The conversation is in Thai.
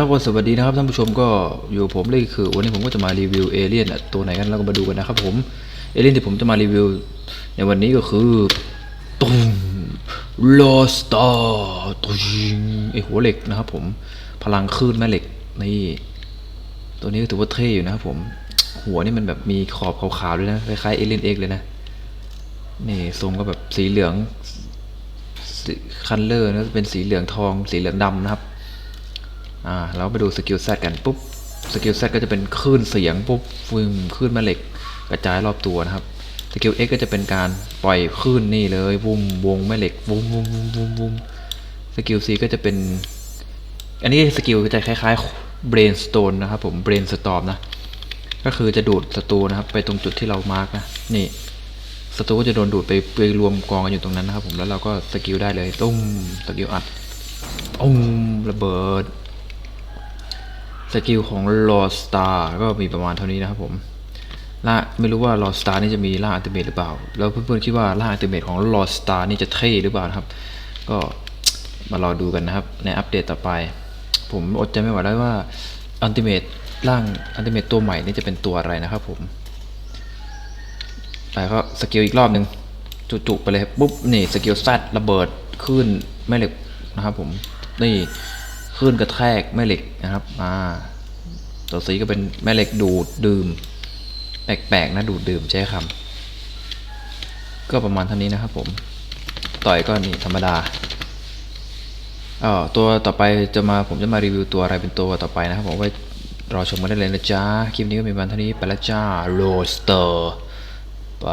ครับสวัสดีนะครับท่านผู้ชมก็อยู่ผมเลยคือวันนี้ผมก็จะมารีวิวเอเลี่ยนตัวไหนกันเราก็มาดูกันนะครับผมเอเลี่ยนที่ผมจะมารีวิวในวันนี้ก็คือตุ้มลอสตาร์ตุ้งไอหัวเหล็กนะครับผมพลังคลื่นแม่เหล็กนี่ตัวนี้ก็ถือว่าเท่อยู่นะครับผมหัวนี่มันแบบมีขอบขาวๆด้วยนะคล้ายๆเอเลี่ยนเอ็กเลยนะนี่ทรงก็แบบสีเหลืองคันเลอร์นะเป็นสีเหลืองทองสีเหลืองดำนะครับ อ่าเราไปดูสกิลแซดกันปุ๊บสกิลแซดก็จะเป็นคลื่นเสียงปุ๊บฟึ่งคลื่นแม่เหล็กกระจายรอบตัวนะครับสกิล X ก็จะเป็นการปล่อยคลื่นนี่เลยวุ้มวงแม่เหล็กวุ้มวุ้มวุ้มวุมวุมสกิล C ก็จะเป็น อันนี้สกิลจะคล้ายๆ brainstorm นะครับผม brainstorm นะก็คือจะดูดศัตรูนะครับ ไปตรงจุดที่เรามาร์กนะนี่ศัตรูก็จะโดนดูดไปไปรวมกองกันอยู่ตรงนั้นนะครับ ผมแล้วเราก็สกิลได้เลยตุ้มสกิลอัดตุ้มระเบิด สกิลของ Lord Star ก็มีประมาณเท่านี้นะครับผมล่าไม่รู้ว่า Lord Star นี่จะมีล่าอัลติเมทหรือเปล่า แล้วเพื่อนๆคิดว่าล่าอัลติเมทของ Lord Star นี่จะเท่หรือเปล่าครับ ก็มารอดูกันนะครับ ในอัปเดตต่อไป ผมอดใจไม่ไหวแล้วว่าอัลติเมทร่างอัลติเมทตัวใหม่นี่จะเป็นตัวอะไรนะครับผมไปก็สกิลอีกรอบหนึ่งจุๆไปเลยปุ๊บนี่สกิลซัดระเบิดขึ้นแม่เหล็กนะครับผมนี่ คลื่นกระแทกแม่เหล็กนะครับอ่าตัวสีก็เป็นแม่เหล็กดูดดื่ม แปลกๆนะดูดดื่มใช้คำก็ประมาณเท่านี้นะครับผมต่อยก็นี่ธรรมดาอ๋อตัวต่อไปจะมาผมจะมารีวิวตัวอะไรเป็นตัวต่อไปนะครับผมไว้รอชมกันได้เลยนะจ๊ะ คลิปนี้ก็มีประมาณเท่านี้ไปแล้วจ้าโรสเตอร์ ไป